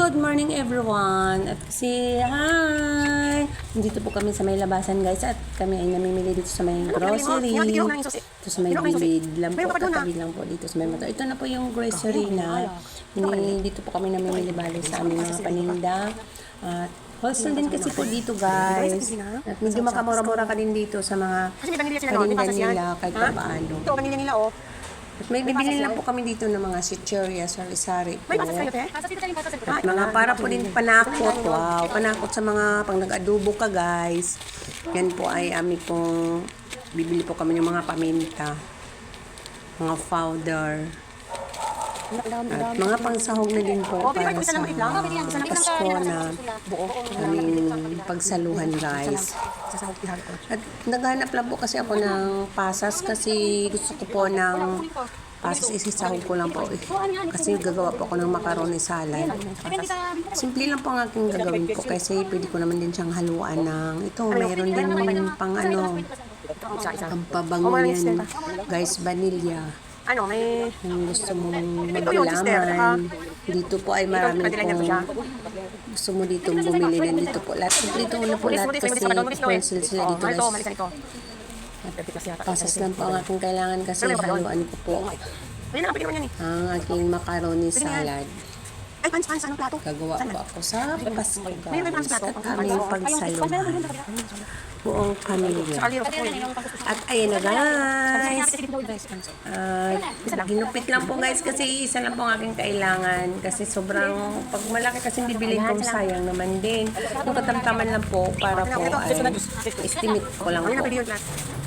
Good morning everyone! At kasi, hi! Nandito po kami sa may labasan guys at kami ay namimili dito sa may grocery. Dito sa may gilid lang po, katabi lang po dito sa may motor. Ito na po yung grocery na hini, dito po kami namimili bali sa aming mga paninda. At wholesale din kasi po dito guys. At medyo makamura-mura ka din dito sa mga paninda nila kahit pa paano. Ito, pamilya nila, oh. At may bibili lang po kami dito ng mga chicheria, sari-sari po. May pasas kayo, te? At mga para po din panakot. Wow, panakot sa mga pang nag-adobo ka guys. Yan po ay ami pong bibili po kami ng mga paminta. Mga powder. At mga pangsahog na din po para sa. Pasko na aming pagsaluhan guys. Sasahog ihari ko. At naghanap lang po kasi ako ng pasas kasi gusto ko po ng pasas isisahog ko lang po. eh. Kasi gagawa po ako ng macaroni salad. Simple lang po ang aking gagawin ko kasi pwede ko naman din siyang haluan ng ito. Mayroon din pang ano, ang pabango yan. Guys, vanilla. Ano, may... Kung gusto mong Ito yung sister. Dito po ay marami Ito, kadilan niya pong po siya. gusto mo dito bumili din dito po. Lahat dito na po lahat kasi wholesale sila dito guys. ito. Kasi yata. Pasas lang po ang aking kailangan kasi haluan ko po Ayun na, pwede naman yan eh. ang aking macaroni salad. Ay, pans, pans, anong plato? Gagawa po ako sa Pasko May may pans guys. plato. At aming pagsaluhan. Buong pamilya. Ko. At ayun na guys. At ginupit lang po guys kasi isa lang po ang aking kailangan. Kasi sobrang, pag malaki kasi bibilin kong sayang naman din. Yung katamtaman lang po para po ay estimate ko lang po.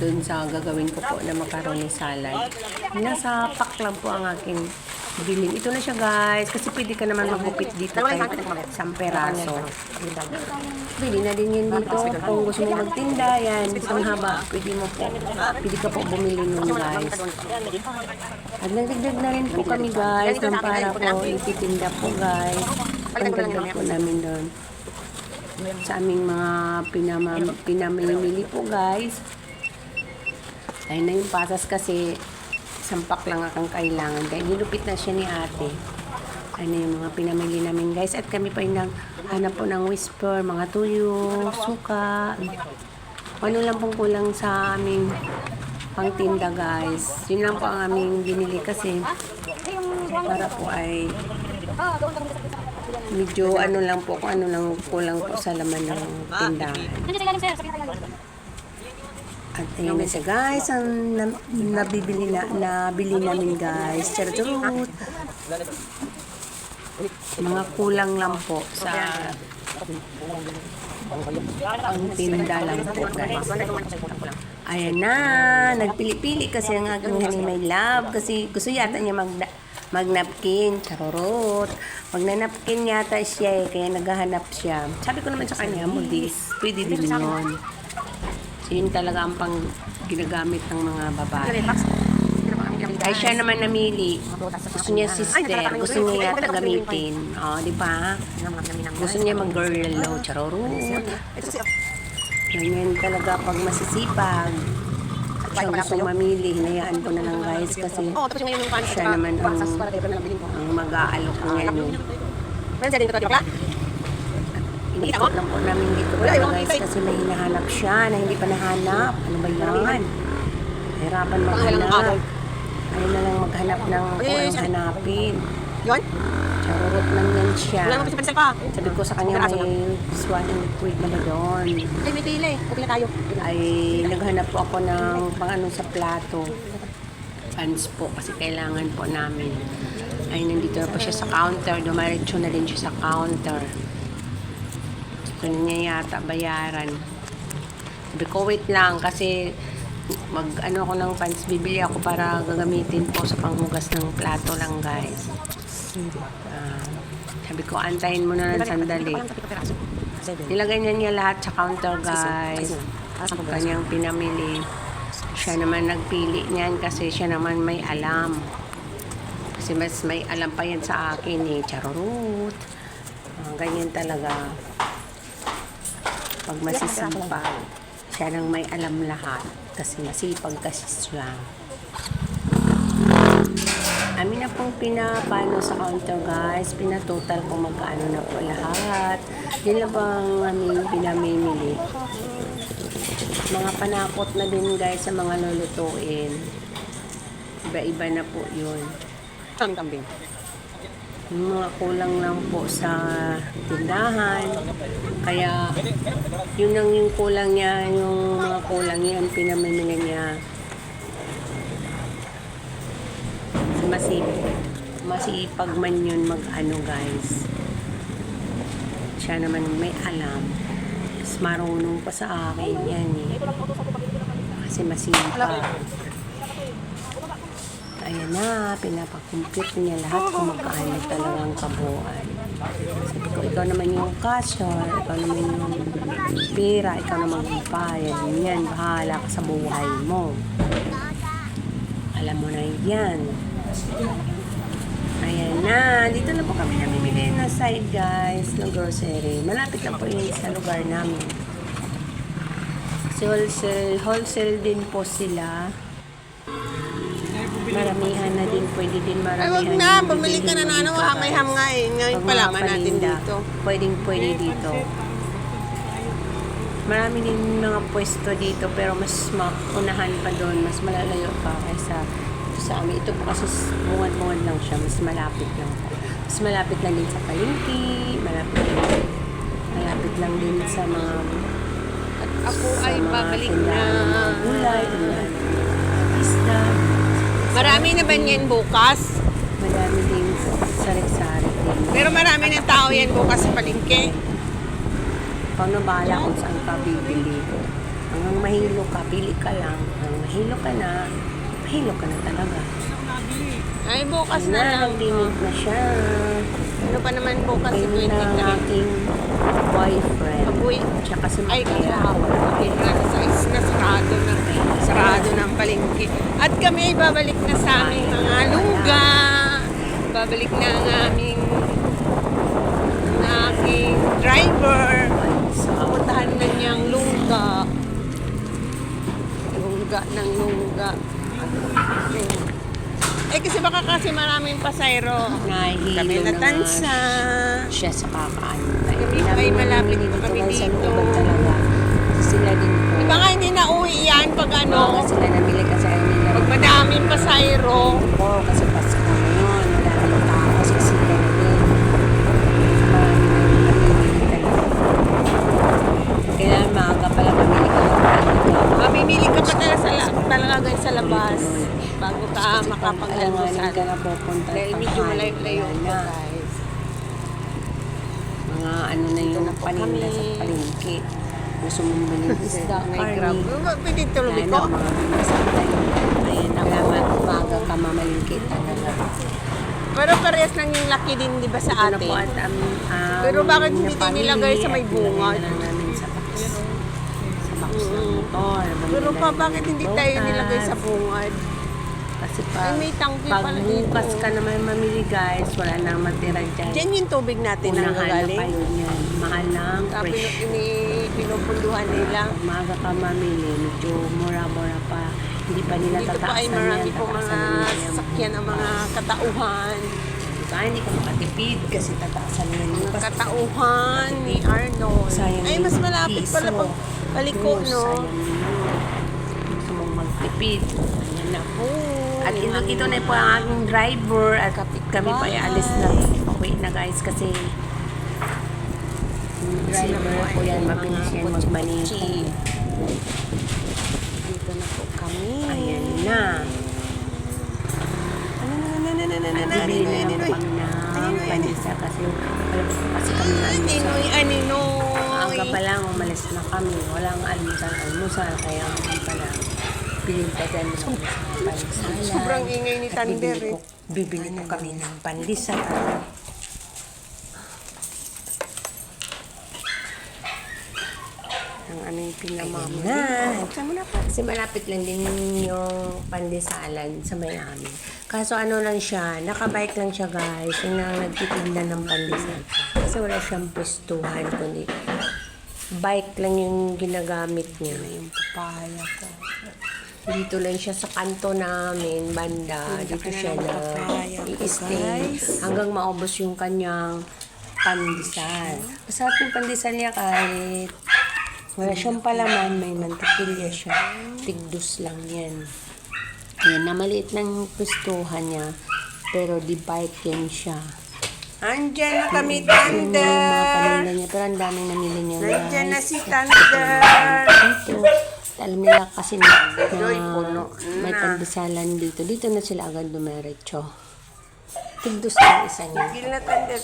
dun sa gagawin ko po na macaroni salad. Nasa pack lang po ang aking bilhin. Ito na siya guys, kasi pwede ka naman magupit dito kahit isang peraso. Pwede na din yan dito. Kung gusto mo magtinda, yan, isang haba, pwede mo po, pwede ka po bumili nun guys. At nagdagdag na rin po kami guys, ng para po ititinda po guys. Ang dagdag po namin doon. Sa aming mga pinamimili po guys. Ayun na yung pasas kasi sampak lang akong kailangan. Dahil nilupit na siya ni ate. Ano yung mga pinamili namin guys. At kami pa yung naghanap po ng whisper, mga tuyo, suka. Ano lang pong kulang sa aming pangtinda guys. Yun lang po ang aming binili kasi para po ay medyo ano lang po kung ano lang kulang po sa laman ng tindahan. At ayun na siya guys, ang na, nabibili na, nabili namin guys. Charot. Mga kulang lang po sa ang tinda lang po guys. Ayan na, nagpili-pili kasi ang aking my love. Kasi gusto yata niya mag magnapkin, charorot. Magnanapkin yata siya eh, kaya naghahanap siya. Sabi ko naman sa kanya, modis, pwede din yun. Yun talaga ang pang ginagamit ng mga babae. Ay, siya naman namili. Gusto niya sister, gusto niya yata gamitin. O, di ba? Gusto niya mag-girl low, kasi, Ganyan talaga pag masisipag. Siya gusto mamili, hinayaan ko na lang guys kasi oh, siya naman ang, ang mag-aalok ngayon. Meron siya din ito, di ba? Iniikot lang po namin dito para guys kasi may hinahanap siya na hindi pa nahanap. Ano ba yan? Hirapan maghanap. Ayun na lang maghanap ng kung anong hanapin. Yun? Charurot lang yan siya. Wala pansel pa. Sabi ko sa kanya may swan and liquid na doon. Ay, may pili. Pupila tayo. Ay naghanap po ako ng pang ano sa plato. Pans po kasi kailangan po namin. Ay nandito na po siya sa counter. Dumaretso na din siya sa counter. Gusto niya yata bayaran. Sabi ko wait lang kasi mag ano ako ng pants bibili ako para gagamitin po sa panghugas ng plato lang guys. Ah, sabi ko antayin mo na ng sandali. Nilagay niya niya lahat sa counter guys. Kanyang pinamili. Siya naman nagpili niyan kasi siya naman may alam. Kasi mas may alam pa yan sa akin eh. Charot. Ah, ganyan talaga. Pag masisipag, siya nang may alam lahat. Kasi masipag kasi siya. Amin na pong pinapano sa counter guys. Pinatotal kung magkano na po lahat. Yun lang bang aming pinamimili. Mga panakot na din guys sa mga lulutuin. Iba-iba na po yun. Ang kambing. Mga kulang lang po sa tindahan. Kaya, yun ang yung kulang niya, yung mga kulang niya, ang pinamimili niya. Masip, masipag man yun mag-ano guys. Siya naman may alam. Mas marunong pa sa akin yan eh. Kasi masipag. Ayan na, pinapakumpute niya lahat kung magkano talagang kabuuan. Sabi ko, ikaw naman yung cashier, ikaw naman yung pera, ikaw naman yung bayad. Yan, bahala ka sa buhay mo. Alam mo na yan. Ayan na, dito na po kami namimili na side guys, ng grocery. Malapit lang po yun sa lugar namin. Kasi wholesale, wholesale din po sila. Maramihan na din, pwede din Ay, maramihan. wag na. Bumili ka na ng ano. Hamay-ham nga eh. Ngayon Pag palaman mga natin paninda, dito. Pwedeng pwede dito. Marami din mga pwesto dito pero mas maunahan pa doon, mas malalayo pa kaysa sa amin. Ito po kasi bungad-bungad lang siya, mas malapit lang. Mas malapit lang din sa palengke, malapit lang, malapit lang din sa mga At ako ay babalik na. gulay, mga isda. Marami na ba niyan bukas? Madami din sari-sari din. Pero marami ng tao yan bukas sa palengke. Ikaw na bahala kung saan ka bibili. Hanggang mahilo ka, pili ka lang. Hanggang mahilo ka na, mahilo ka na talaga. Ay, bukas na lang. nag-limit na siya. Ano pa naman bukas si Kayo na ang 23? aking boyfriend. Abuy. Tsaka si Ay, kasi Makira. hawak. Okay, nasa na sarado na. Sarado ng palengke. At kami ay babalik na sa aming mga lungga. Babalik na ang aming ang aking driver. So, Pupuntahan na niyang lungga. Lungga ng lungga. Eh kasi baka kasi maraming pasayro. nahihilo Kami na natansa. nga siya sa kakaano. Kami ay malapit pa kami guys, Sa dito. looban talaga. Sila din po. Di ba nga hindi na uwi yan pag ano? Oo, sila namili kasi ayaw nila. Pag madaming pasayro. Oo, kasi Pasko ngayon. Maraming tao kasi sila na din. Marami na yung pamimili talaga. Kailangan maaga pala mamili ka ng Mamimili ka pa talaga sa, la- talaga guys sa labas. Bago ka makapag-almusal. na. Dahil medyo malayo-layo na. guys. Mga ano na na paninda kami. sa palengke. Gusto mong ng isda, May grab. Pwede Kaya ko. na, mga binasang tayo. Ayan, ma- maaga ka mamalingkit talaga. Pero parehas lang yung laki din di ba sa na atin? at um, um, Pero bakit hindi nilagay sa may at motor. Pero pa na bakit hindi tayo nilagay sa bungad? Kasi pa, Ay, may tangki pag pala dito. bukas ka naman mamili guys, wala nang matira dyan. Diyan yung tubig natin ang Unahan na kayo niyan. Mahal lang, Tapos fresh. ini pinupunduhan nila. Pag maaga ka mamili, medyo mura-mura pa. Hindi pa nila Dito pa tataasan ay marami yan, po mga tataasan nila yan. sasakyan ng mga katauhan. Diba? Hindi ka makatipid kasi tataasan nila yung Mga katauhan ni Arnold. Sayang Ay, mas malapit pala pag paliko, no? Sayang magtipid. Ayan na po. At ito, ito na po ang aking driver at kami pa alis na. Okay na guys kasi driver po yan, mabilis yan magmaniki. Dito na po kami. Ayan na. At bibili na lang kami ng pandisa kasi na kasi kami ng almusal. Aninoy, aninoy. Aga pa lang, umalis na kami. Walang almusal-almusal. Kaya pa pa dyan sa pandesal. Sobrang ingay ni Thunder bibili eh. po, bibili po kami ng pandesal. Ang pinamamili. na. Buksan mo na po. Kasi malapit lang din yung pandesalan sa Miami. Kaso ano lang siya, nakabike lang siya guys. Yung na nagtitinda ng pandesal. Kasi wala siyang pwestuhan, kundi bike lang yung ginagamit niya. Yung papaya ko. Dito lang siya sa kanto namin, banda. Dito siya na i-stay. Hanggang maubos yung kanyang pandesal. Masarap yung pandesal niya kahit wala siyang palaman, may mantikilya siya. Tigdus lang yan. Yan, na maliit ng pistuhan niya. Pero di-bite yan siya. Andyan na kami, Yan yung mga Thunder! paninda niya. Pero ang daming namili niya. Nandyan na si Thunder! Dito. Alam nila kasi na, na may na. pandesalan dito. Dito na sila agad dumiretso. Tigdos lang isa niya. Gil na Thunder.